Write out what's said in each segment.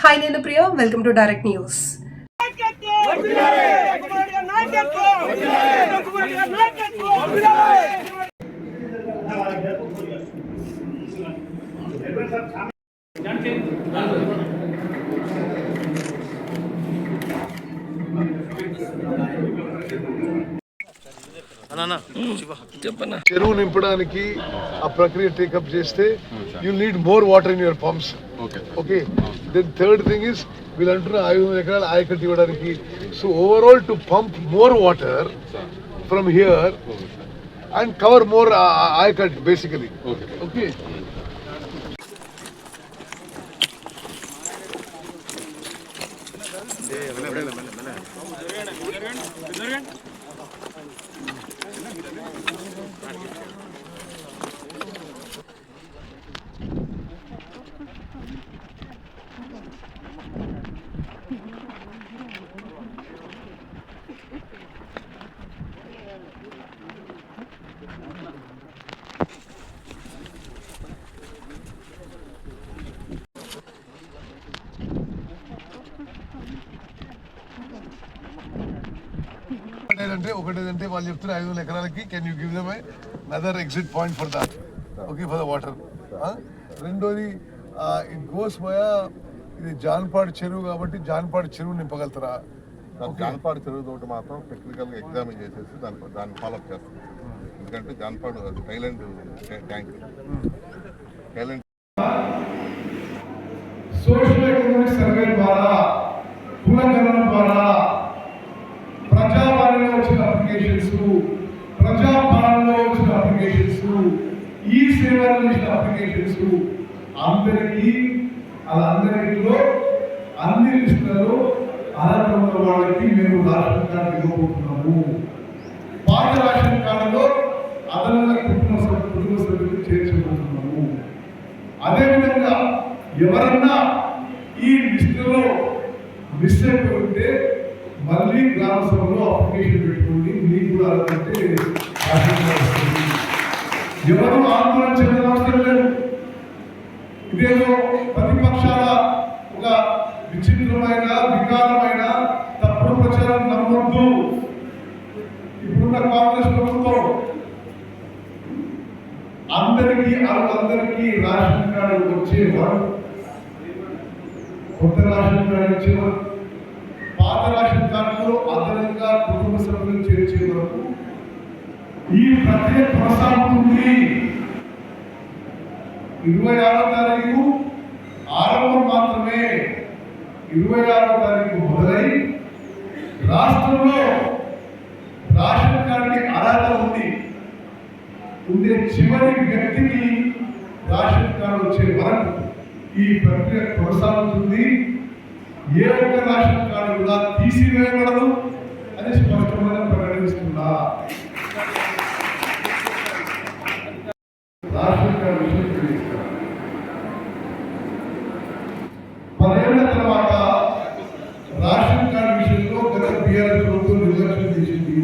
Hi నేను Priya welcome to direct news. చెరువు నింపడానికి ఆ ప్రక్రియ టేకప్ చేస్తే you need more water in your pumps okay okay then third thing is వీళ్ళు అంటున్న ఐదు వందల ఎకరాలు ఆయకట్టు ఇవ్వడానికి so overall to pump more water from here and cover more ayacut basically okay okay అంటే ఒకటేదంటే వాళ్ళు చెప్తున్న ఐదు వందల ఎకరాలకి can you give them other exit point for that okay for the water రెండోది ఇట్ గోస్ పోయా ఇది జాన్పాడు చెరువు కాబట్టి జాన్పాడు చెరువు నింపగలుగుతారా? దాని జాన్పాడు చెరువు తోటి మాత్రం టెక్నికల్గా ఎగ్జామిన్ చేసేసి దాన్ని దాన్ని ఫాలోఅప్ చేస్తాం. ఎందుకంటే Janpadu tail end tank tail end social applications ప్రజాపాలనలో వచ్చిన అప్లికేషన్స్ ఈ సేవలో వచ్చిన అప్లికేషన్స్ అందరికీ అలా అందరిలో అన్ని లిస్టులలో అర్హత ఉన్న వాళ్ళకి మేము రేషన్ కార్డు ఇవ్వబోతున్నాము. పాత రేషన్ కార్డులో అదనంగా కుటుంబ కుటుంబ సభ్యులు చేర్చబోతున్నాము. అదేవిధంగా ఎవరన్నా ఈ లిస్టులో మిస్ అయిపోతే మళ్ళీ గ్రామ సభలో అప్లికేషన్ పెట్టి ఎవరు ఆందోళన చెందిన అవసరం లేదు ఇదేదో ప్రతిపక్షాల ఒక విచిత్రమైన వికారమైన తప్పుడు ప్రచారం నమ్మొద్దు. ఇప్పుడున్న కాంగ్రెస్ ప్రభుత్వం అందరికీ వాళ్ళందరికీ రేషన్ కార్డు వచ్చేవాడు కొత్త రేషన్ కార్డు వచ్చేవాడు పాత రేషన్ కార్డులో అదనంగా కుటుంబ సభ్యులు చేర్చే వరకు ఈ ప్రక్రియ కొనసాగుతుంది. ఇరవై ఆరో తారీఖు ఆరంభం మాత్రమే. ఇరవై ఆరో తారీఖు మొదలై రాష్ట్రంలో రేషన్ కార్డుకి అర్హత ఉంది. ఉండే చివరి వ్యక్తికి రేషన్ కార్డు వచ్చే వరకు ఈ ప్రక్రియ కొనసాగుతుంది. ఏ ఒక్క రేషన్ కార్డు కూడా తీసివేయబడదు అని స్పష్టమైన ప్రకటిస్తున్నా రేషన్ కార్డు విషయం తెలియజేస్తున్నా. పదేళ్ళ తర్వాత రేషన్ కార్డు విషయంలో గత బీఆర్ఎస్ ప్రభుత్వం నిర్లక్ష్యం చేసింది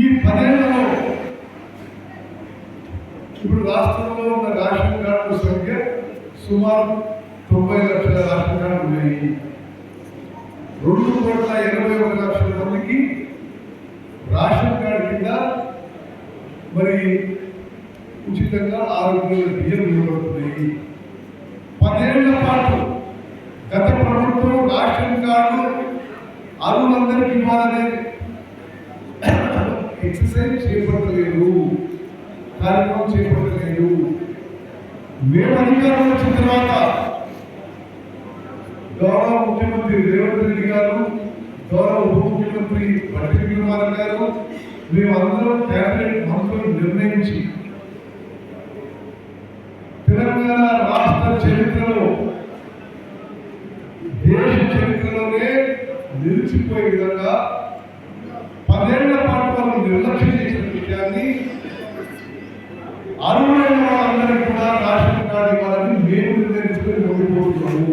ఈ పదేళ్ళలో ఇప్పుడు రాష్ట్రంలో ఉన్న రేషన్ కార్డుల సంఖ్య సుమారు తొంభై లక్షల రాష్ట్రాలు ఉన్నాయి. రెండు కోట్ల ఎనభై ఒక లక్షల మందికి రేషన్ కార్డు కింద మరి ఉచితంగా ఆరోగ్య బియ్యం ఇవ్వబడుతున్నాయి. పదేళ్ళ పాటు గత ప్రభుత్వం రేషన్ కార్డు అరువులందరికీ ఇవ్వాలనే ఎక్సర్సైజ్ చేపట్టలేదు. కార్యక్రమం చేపట్టలేదు. మేము అధికారం వచ్చిన తర్వాత గౌరవ ముఖ్యమంత్రి రేవంత్ రెడ్డి గారు గౌరవ ఉప ముఖ్యమంత్రి బట్టి విక్రమార్ గారు మేమందరం క్యాబినెట్ మంత్రులు నిర్ణయించి తెలంగాణ రాష్ట్ర చరిత్రలో దేశ చరిత్రలోనే నిలిచిపోయే విధంగా పదేళ్ళ పాటు వాళ్ళు నిర్లక్ష్యం చేసిన విషయాన్ని అర్హులైన వాళ్ళందరికీ కూడా రేషన్ కార్డు ఇవ్వాలని మేము నిర్ణయించుకొని ముందుకుపోతున్నాము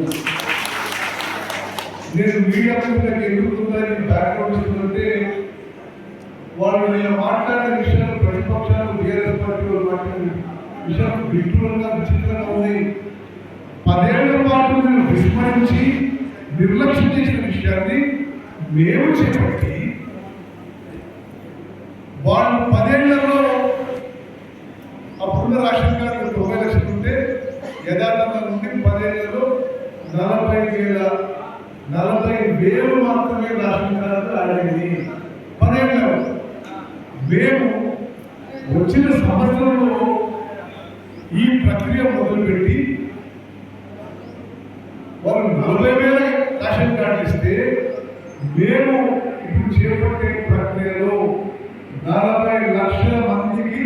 నేను మీడియా ముందుకు ఎదుగుతుందని బ్యాక్గ్రౌండ్ చూస్తుంటే వాళ్ళు నేను మాట్లాడిన విషయం ప్రతిపక్షాలు బీఆర్ఎస్ పార్టీ వాళ్ళు మాట్లాడిన విషయం విడ్డూరంగా విచిత్రంగా ఉంది పదేళ్ళ పాటు నేను విస్మరించి నిర్లక్ష్యం చేసిన విషయాన్ని మేము చేపట్టి వాళ్ళు పదేళ్ళలో అప్పుడున్న రేషన్ కార్డు ఒక లక్షలు ఉంటే యథార్థంగా నుండి పదేళ్ళలో నలభై వేల నలభై వేలు మాత్రమే రేషన్ అడిగింది పదేళ్ళు మేము వచ్చిన సంవత్సరంలో ఈ ప్రక్రియ మొదలుపెట్టి వాళ్ళు నలభై వేల రేషన్ కార్డు ఇస్తే మేము ఇప్పుడు చేపట్టే ప్రక్రియలో నలభై లక్షల మందికి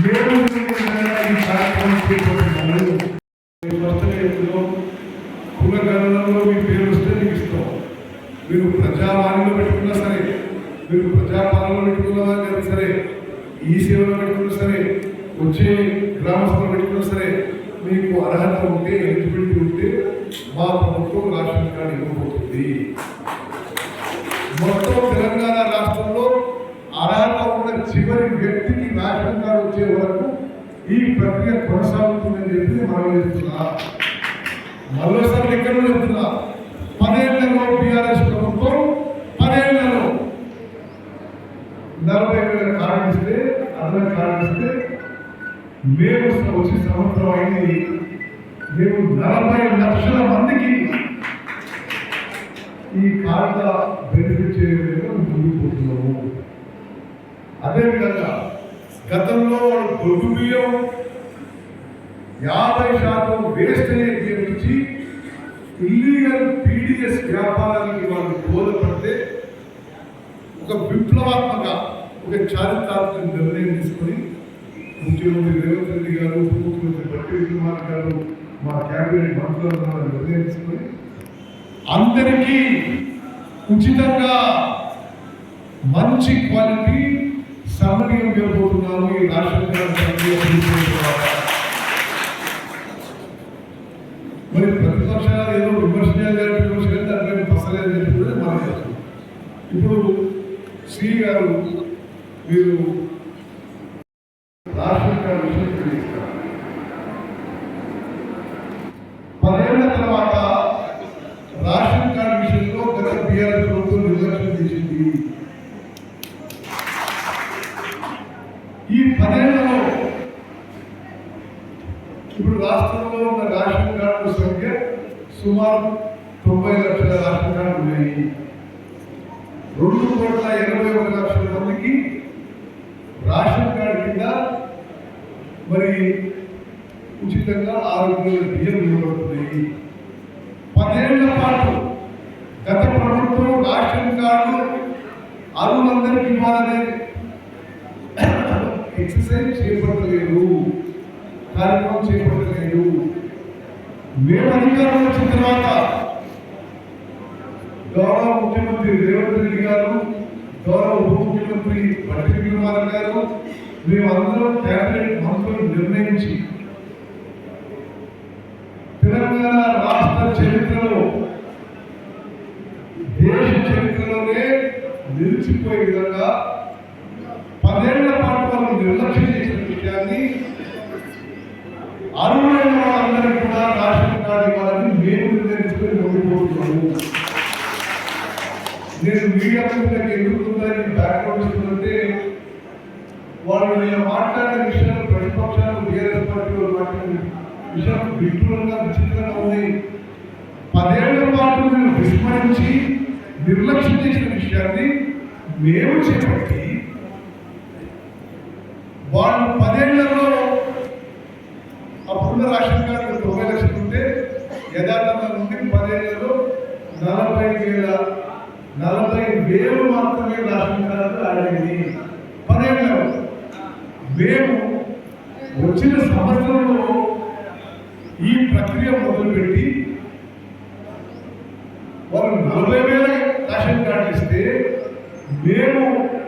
మేము ఈ కార్యక్రమం చేపడుతున్నాము కులగణనలో మీ పేరు వస్తే మీకు ఇష్టం. మీరు ప్రజావాణిలో పెట్టుకున్నా సరే మీరు ప్రజాపాలనలో పెట్టుకున్నా కానీ సరే ఈ సేవలో పెట్టుకున్నా సరే వచ్చే గ్రామస్తులు పెట్టుకున్నా సరే మీకు అర్హత ఉంటే ఎలిజిబిలిటీ ఉంటే మా ప్రభుత్వం రాషన్ కార్డు ఇవ్వబోతుంది. మొత్తం తెలంగాణ రాష్ట్రంలో అర్హత ఉన్న చివరి వ్యక్తికి రేషన్ కార్డు వచ్చే వరకు ఈ ప్రక్రియ కొనసాగుతుందని చెప్పి మనం చేస్తున్నా. మరోసారి ఎక్కడ చెప్తున్నా పదేళ్ళలో బీఆర్ఎస్ ప్రభుత్వం పదేళ్ళలో నలభై వేల కార్డు ఇస్తే అర్థం కార్డు ఇస్తే మేము వచ్చి సంవత్సరం అయింది మేము నలభై లక్షల మందికి ఈ కార్డు బెనిఫిట్ చేయడంలో ముందుకుపోతున్నాము అదేవిధంగా గతంలో దొడ్డు బియ్యం యాభై శాతం వేస్ట్ వేస్టేజ్ నుంచి ఇల్లీగల్ పీడిఎస్ వ్యాపారానికి వాళ్ళు బోధపడితే ఒక విప్లవాత్మక ఒక చారిత్రాత్మక నిర్ణయం తీసుకొని ముఖ్యమంత్రి రేవంత్ రెడ్డి గారు ఉప ముఖ్యమంత్రి బట్టి విక్రమార్ గారు మా క్యాబినెట్ మంత్రులు నిర్ణయం తీసుకొని అందరికీ ఉచితంగా మంచి క్వాలిటీ సమన్వయం ఇవ్వబోతున్నాము ఈ రాష్ట్ర ప్రక్రియ పూర్తయిన తర్వాత. మరి ప్రతిపక్షాలు ఏదో విమర్శ చేయాలి విమర్శ చేయాలి దానిపై పసలేదు చెప్పి కూడా ఇప్పుడు శ్రీ గారు మీరు రాష్ట్ర విషయం తెలియజేస్తారు. పదేళ్ళ తర్వాత రేషన్ కార్డు విషయంలో గత బీఆర్ఎస్ ప్రభుత్వం నిర్లక్ష్యం చేసింది. ఈ పదేళ్ళలో ఇప్పుడు రాష్ట్రంలో ఉన్న రేషన్ కార్డుల సంఖ్య సుమారు తొంభై లక్షల రేషన్ కార్డులు ఉన్నాయి. రెండు కోట్ల ఎనభై ఒక లక్షల మందికి రేషన్ కార్డు కింద మరి ఉచితంగా ఆరు బియ్యం ఇవ్వబడుతున్నాయి. పదేళ్ళ పాటు గత ప్రభుత్వం రేషన్ కార్డు అరువులందరికీ ఇవ్వాలనే ఎక్సర్సైజ్ చేపట్టలేదు. కార్యక్రమం చేపట్టలేదు మేము అధికారం వచ్చిన తర్వాత గౌరవ ముఖ్యమంత్రి రేవంత్ రెడ్డి గారు గౌరవ ఉప ముఖ్యమంత్రి బట్టి విక్రమార్ గారు మేమందరం క్యాబినెట్ మంత్రులు నిర్ణయించి తెలంగాణ రాష్ట్ర చరిత్రలో దేశ చరిత్రలోనే నిలిచిపోయే విధంగా మీడియా మీడియా ఎందుకు ఉందని బ్యాక్గ్రౌండ్ ఇస్తుందంటే వాళ్ళు నేను మాట్లాడిన విషయాలు ప్రతిపక్షాలు బీఆర్ఎస్ పార్టీ వాళ్ళు మాట్లాడిన విషయం విడ్డూరంగా విచిత్రంగా ఉంది పదేళ్ళ పాటు మీరు విస్మరించి నిర్లక్ష్యం చేసిన విషయాన్ని మేము చేపట్టి వాళ్ళు పదేళ్ళలో అప్పుడున్న రాష్ట్రం గారు తొంభై లక్షలు ఉంటే యథార్థంగా నుండి పదేళ్ళలో నలభై వేల నలభై దేవుడు మాత్రమే రేషన్ అడిగింది ఆడింది మేము వచ్చిన సంవత్సరంలో ఈ ప్రక్రియ మొదలుపెట్టి వాళ్ళు నలభై వేల రేషన్ కార్డు ఇస్తే మేము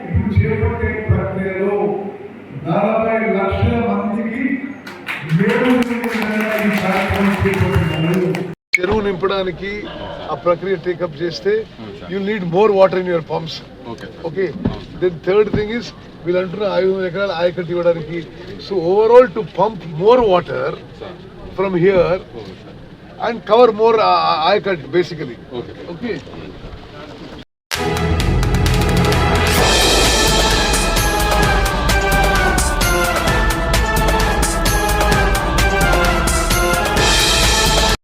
ఇప్పుడు చేపట్టే ప్రక్రియలో నలభై లక్షల మందికి మేము ఈ కార్యక్రమం చేపడుతున్నాము. చెరువు నింపడానికి ఆ ప్రక్రియ టేకప్ చేస్తే you need more water in your pumps okay okay then third thing is వీళ్ళు అంటున్న ఐదు వందల ఎకరాలు ఆయకట్టు ఇవ్వడానికి so overall to pump more water from here and cover more ayacut basically okay okay